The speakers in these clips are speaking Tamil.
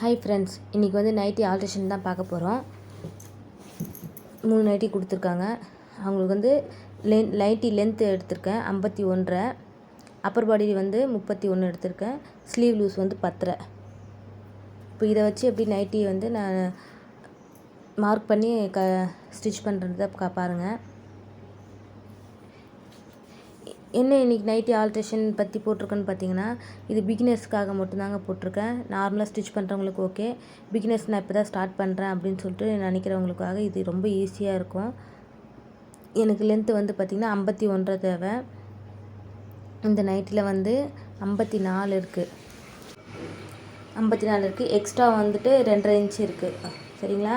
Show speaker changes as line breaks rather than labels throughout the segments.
ஹாய் ஃப்ரெண்ட்ஸ் இன்றைக்கி வந்து நைட்டி ஆல்ட்ரேஷன் தான் பார்க்க போகிறோம் மூணு நைட்டி கொடுத்துருக்காங்க. அவங்களுக்கு வந்து லென் நைட்டி லென்த்து எடுத்திருக்கேன் ஐம்பத்தி ஒன்றரை. அப்பர் பாடி வந்து முப்பத்தி ஒன்று எடுத்திருக்கேன். ஸ்லீவ் லூஸ் வந்து பத்தரை. இப்போ இதை வச்சு எப்படி நைட்டி வந்து நான் மார்க் பண்ணி க ஸ்டிச் பண்ணுறது கா பாருங்கள் என்ன இன்றைக்கி நைட்டி ஆல்ட்ரேஷன் பற்றி போட்டிருக்கேன்னு பார்த்தீங்கன்னா இது பிகினர்ஸ்க்காக மட்டும்தாங்க போட்டிருக்கேன். நார்மலாக ஸ்டிச் பண்ணுறவங்களுக்கு ஓகே பிகினர்ஸ் நான் இப்போ தான் ஸ்டார்ட் பண்ணுறேன் அப்படின்னு சொல்லிட்டு நினைக்கிறவங்களுக்காக இது ரொம்ப ஈஸியாக இருக்கும். எனக்கு லென்த்து வந்து பார்த்திங்கன்னா ஐம்பத்தி ஒன்றரை தேவை. இந்த நைட்டியில் வந்து ஐம்பத்தி நாலு இருக்குது ஐம்பத்தி நாலு இருக்குது எக்ஸ்ட்ரா வந்துட்டு ரெண்டரை இன்ச்சு இருக்குது சரிங்களா?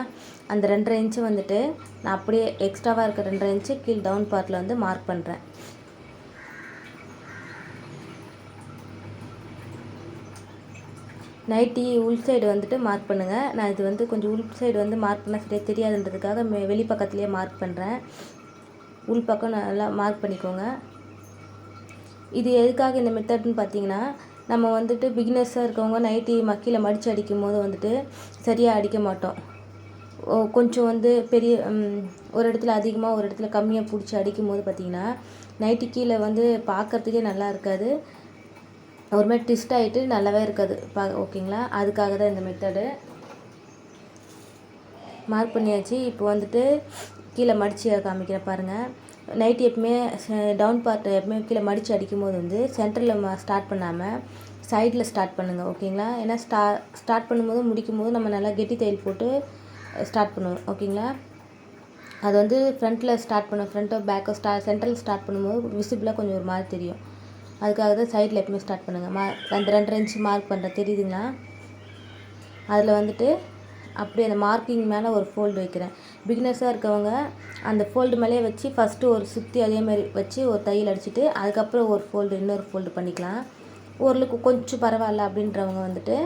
அந்த ரெண்டரை இன்ச்சு வந்துட்டு நான் அப்படியே எக்ஸ்ட்ராவாக இருக்க ரெண்டரை இன்ச்சு கீழ் டவுன் பார்ட்டில் வந்து மார்க் பண்ணுறேன் நைட்டி உள் சைடு வந்துட்டு மார்க் பண்ணுங்கள் நான் இது வந்து கொஞ்சம் உள் சைடு வந்து மார்க் பண்ணால் சரியாக தெரியாதுன்றதுக்காக மே வெளி பக்கத்துலேயே மார்க் பண்ணுறேன் உள் பக்கம் நல்லா மார்க் பண்ணிக்கோங்க. இது எதுக்காக இந்த மெத்தட்னு பார்த்தீங்கன்னா நம்ம வந்துட்டு பிகினர்ஸாக இருக்கவங்க நைட்டி மக்கியில் மடித்து அடிக்கும் போது வந்துட்டு சரியாக அடிக்க மாட்டோம். கொஞ்சம் வந்து பெரிய ஒரு இடத்துல அதிகமாக ஒரு இடத்துல கம்மியாக பிடிச்சி அடிக்கும் போது பார்த்திங்கன்னா நைட்டி கீழே வந்து பார்க்குறதுக்கே நல்லா இருக்காது. ஒரு மாதிரி ட்விஸ்ட் ஆகிட்டு நல்லாவே இருக்காது. பா ஓகேங்களா? அதுக்காக தான் இந்த மெத்தடு மார்க் பண்ணியாச்சு. இப்போ வந்துட்டு கீழே மடித்து காமிக்கிறேன் பாருங்கள் நைட் எப்பவுமே டவுன் பார்ட் எப்பவுமே கீழே மடித்து அடிக்கும் போது வந்து சென்டரில் ஸ்டார்ட் பண்ணாமல் சைடில் ஸ்டார்ட் பண்ணுங்கள் ஓகேங்களா? ஏன்னா ஸ்டா ஸ்டார்ட் பண்ணும்போது முடிக்கும் போது நம்ம நல்லா கெட்டி தையல் போட்டு ஸ்டார்ட் பண்ணுவோம். ஓகேங்களா? அது வந்து ஃப்ரண்ட்டில் ஸ்டார்ட் பண்ண ஃப்ரண்ட்டோ பேக்கோ ஸ்டா சென்ட்ரல் ஸ்டார்ட் பண்ணும்போது விசிபிளாக கொஞ்சம் ஒரு மாதிரி தெரியும். அதுக்காக தான் சைடில் எப்பவுமே ஸ்டார்ட் பண்ணுங்கள் மா அந்த ரெண்டரை இன்ச்சு மார்க் பண்ணுறேன் தெரியுதுங்களா? அதில் வந்துட்டு அப்படியே அந்த மார்க்கிங் மேலே ஒரு ஃபோல்டு வைக்கிறேன். பிகினர்ஸாக இருக்கவங்க அந்த ஃபோல்டு மேலேயே வச்சு ஃபஸ்ட்டு ஒரு சுற்றி அதேமாதிரி வச்சு ஒரு தையல் அடிச்சுட்டு அதுக்கப்புறம் ஒரு ஃபோல்டு இன்னொரு ஃபோல்டு பண்ணிக்கலாம். ஓரளவுக்கு கொஞ்சம் பரவாயில்ல அப்படின்றவங்க வந்துட்டு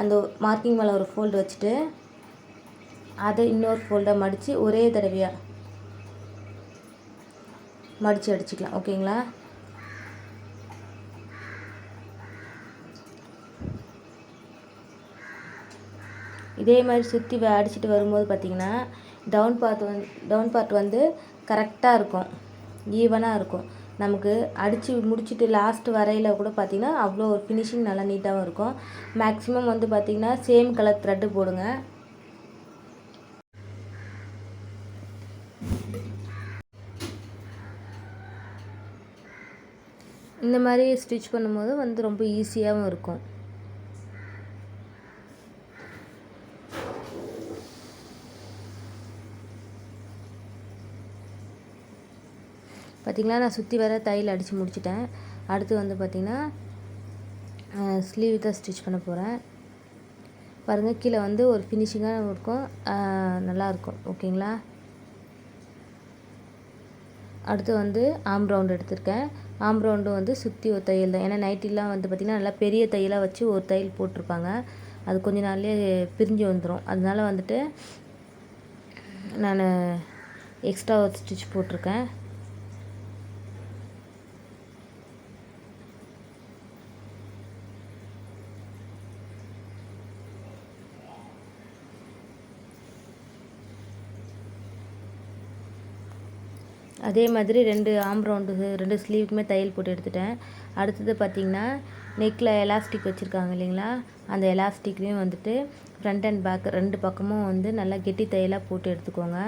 அந்த மார்க்கிங் மேலே ஒரு ஃபோல்டு வச்சுட்டு அதை இன்னொரு ஃபோல்டாக மடித்து ஒரே தடவையாக மடித்து அடிச்சுக்கலாம். ஓகேங்களா? இதே மாதிரி சுற்றி அடிச்சுட்டு வரும்போது பார்த்திங்கன்னா டவுன் பார்ட் வந்து டவுன் பார்ட் வந்து கரெக்டாக இருக்கும். ஈவனாக இருக்கும். நமக்கு அடித்து முடிச்சுட்டு லாஸ்ட் வரையில் கூட பார்த்திங்கன்னா அவ்வளோ ஒரு ஃபினிஷிங் நல்லா நீட்டாகவும் இருக்கும். மேக்ஸிமம் வந்து பார்த்திங்கன்னா சேம் கலர் த்ரெட்டு போடுங்க. இந்த மாதிரி ஸ்டிச் பண்ணும்போது வந்து ரொம்ப ஈஸியாகவும் இருக்கும். பார்த்திங்களா நான் சுற்றி வர தையல் அடித்து முடிச்சிட்டேன். அடுத்து வந்து பார்த்திங்கன்னா ஸ்லீவ் தான் ஸ்டிச் பண்ண போகிறேன் பாருங்கள் கீழே வந்து ஒரு ஃபினிஷிங்காக இருக்கும். நல்லாயிருக்கும் ஓகேங்களா? அடுத்து வந்து ஆம் ரவுண்டு எடுத்திருக்கேன். ஆம் ரவுண்டு வந்து சுற்றி ஒரு தையல் தான். ஏன்னா நைட்டிலாம் வந்து பார்த்திங்கன்னா நல்லா பெரிய தையலாக வச்சு ஒரு தையல் போட்டிருப்பாங்க. அது கொஞ்ச நாள்லேயே பிரிஞ்சு வந்துடும் அதனால வந்துட்டு நான் எக்ஸ்ட்ரா ஒரு ஸ்டிச் போட்டிருக்கேன். அதே மாதிரி ரெண்டு ஆம் ரவுண்டு ரெண்டு ஸ்லீவுக்குமே தையல் போட்டு எடுத்துட்டேன். அடுத்தது பார்த்திங்கன்னா நெக்கில் எலாஸ்டிக் வச்சுருக்காங்க இல்லைங்களா? அந்த எலாஸ்டிக்லேயும் வந்துட்டு ஃப்ரண்ட் அண்ட் பேக் ரெண்டு பக்கமும் வந்து நல்லா கெட்டி தையலாக போட்டு எடுத்துக்கோங்க.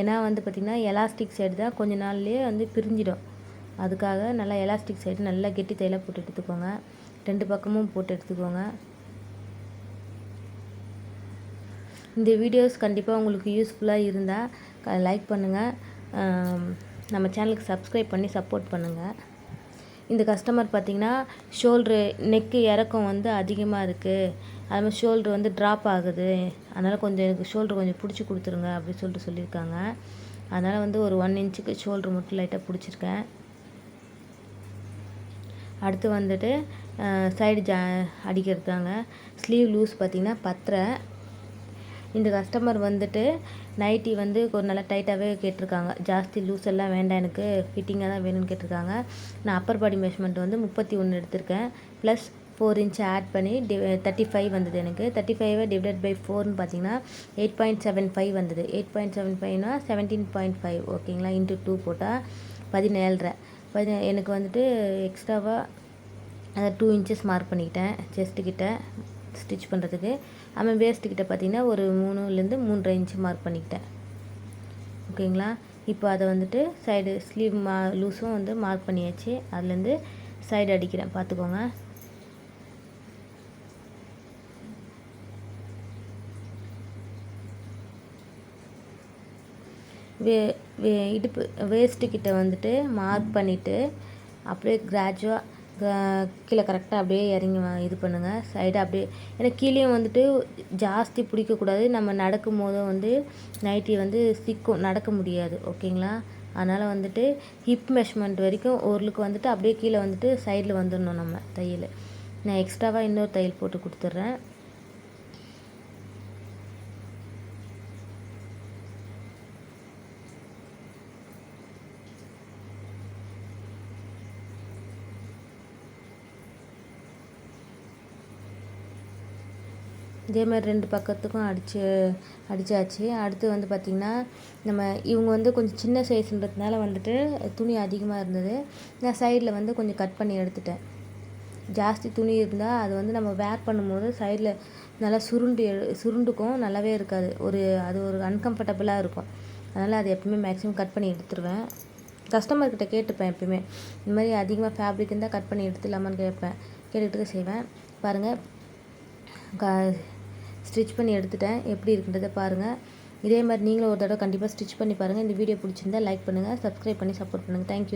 ஏன்னா வந்து பார்த்திங்கன்னா எலாஸ்டிக் சைடு தான் கொஞ்ச நாள்லேயே வந்து பிரிஞ்சிடும். அதுக்காக நல்லா எலாஸ்டிக் சைடு நல்லா கெட்டி தையலாக போட்டு எடுத்துக்கோங்க. ரெண்டு பக்கமும் போட்டு எடுத்துக்கோங்க. இந்த வீடியோஸ் கண்டிப்பாக உங்களுக்கு யூஸ்ஃபுல்லாக இருந்தால் லைக் பண்ணுங்கள் நம்ம சேனலுக்கு சப்ஸ்கிரைப் பண்ணி சப்போர்ட் பண்ணுங்கள் இந்த கஸ்டமர் பார்த்திங்கன்னா ஷோல்ட்ரு நெக்கு இறக்கம் வந்து அதிகமாக இருக்குது அது மாதிரி ஷோல்ட்ரு வந்து ட்ராப் ஆகுது. அதனால் கொஞ்சம் எனக்கு ஷோல்ட்ரு கொஞ்சம் பிடிச்சி கொடுத்துருங்க அப்படின்னு சொல்லிட்டு சொல்லியிருக்காங்க. அதனால் வந்து ஒரு ஒன் இன்ச்சுக்கு ஷோல்ட்ரு மட்டும் லைட்டாக பிடிச்சிருக்கேன். அடுத்து வந்துட்டு சைடு ஜா அடிக்கிறது தாங்க ஸ்லீவ் லூஸ் பார்த்திங்கன்னா பத்தரை. இந்த கஸ்டமர் வந்துட்டு நைட்டி வந்து கொஞ்சம் நல்லா டைட்டாகவே கேட்டிருக்காங்க. ஜாஸ்தி லூஸ் எல்லாம் வேண்டாம் எனக்கு. ஃபிட்டிங்காக தான் வேணும்னு கேட்டிருக்காங்க. நான் அப்பர் பாடி மெஷர்மெண்ட் வந்து முப்பத்தி ஒன்று எடுத்திருக்கேன். ப்ளஸ் ஃபோர் இன்ச் ஆட் பண்ணி டி தேர்ட்டி ஃபைவ் வந்தது எனக்கு. தேர்ட்டி ஃபைவை டிவைட் பை ஃபோர்னு பார்த்தீங்கன்னா எயிட் பாயிண்ட் செவன் ஃபைவ் வந்தது. எயிட் பாயிண்ட் செவன் ஃபைவ்னா செவன்டீன் பாயிண்ட் ஃபைவ் ஓகேங்களா இன்ட்டு டூ போட்டால் பதினேழரை. பதி எனக்கு வந்துட்டு எக்ஸ்ட்ராவாக அதை டூ இன்ச்சஸ் மார்க் பண்ணிக்கிட்டேன் செஸ்ட்டுக்கிட்ட ஸ்டிச் பண்ணுறதுக்கு அவன் வேஸ்ட்டுக்கிட்ட பார்த்தீங்கன்னா ஒரு மூணுலேருந்து மூன்றரை இன்ச்சு மார்க் பண்ணிக்கிட்டேன். ஓகேங்களா? இப்போ அதை வந்துட்டு சைடு ஸ்லீவ் மா லூஸும் வந்து மார்க் பண்ணியாச்சு. அதுலேருந்து சைடு அடிக்கிறேன். பார்த்துக்கோங்க வே வே இடுப்பு வேஸ்ட்டுக்கிட்ட வந்துட்டு மார்க் பண்ணிவிட்டு அப்படியே கிராஜுவாக கீழே கரெக்டாக அப்படியே இறங்கி இது பண்ணுங்கள் சைடாக அப்படியே ஏன்னா கீழேயும் வந்துட்டு ஜாஸ்தி பிடிக்கக்கூடாது. நம்ம நடக்கும் போதும் வந்து நைட்டி வந்து சிக்கும் நடக்க முடியாது. ஓகேங்களா அதனால் வந்துட்டு ஹிப் மெஷர்மெண்ட் வரைக்கும் ஓரளவுக்கு வந்துட்டு அப்படியே கீழே வந்துட்டு சைடில் வந்துடணும் நம்ம தையல். நான் எக்ஸ்ட்ராவாக இன்னொரு தையல் போட்டு கொடுத்துட்றேன். இதே மாதிரி ரெண்டு பக்கத்துக்கும் அடித்து அடித்தாச்சு அடுத்து வந்து பார்த்திங்கன்னா நம்ம இவங்க வந்து கொஞ்சம் சின்ன சைஸுன்றதுனால வந்துட்டு துணி அதிகமாக இருந்தது. நான் சைடில் வந்து கொஞ்சம் கட் பண்ணி எடுத்துட்டேன். ஜாஸ்தி துணி இருந்தால் அது வந்து நம்ம வேர் பண்ணும்போது சைடில் நல்லா சுருண்டு சுருண்டுக்கும் நல்லாவே இருக்காது. ஒரு அது ஒரு அன்கம்ஃபர்டபுளாக இருக்கும். அதனால் அது எப்பவுமே மேக்ஸிமம் கட் பண்ணி எடுத்துருவேன். கஸ்டமர்கிட்ட கேட்டுப்பேன் எப்பயுமே. இந்த மாதிரி அதிகமாக ஃபேப்ரிக் இருந்தால் கட் பண்ணி எடுத்துடலாமான்னு கேட்பேன். கேட்டுக்கிட்டு செய்வேன். பாருங்கள் க ஸ்டிச் பண்ணி எடுத்துட்டேன். எப்படி இருக்குன்றதை பாருங்கள் இதே மாதிரி நீங்களும் ஒரு தடவை கண்டிப்பாக ஸ்டிச் பண்ணி பாருங்கள் இந்த வீடியோ பிடிச்சிருந்தா லைக் பண்ணுங்கள் சப்ஸ்கிரைப் பண்ணி சப்போர்ட் பண்ணுங்கள் தேங்க்யூ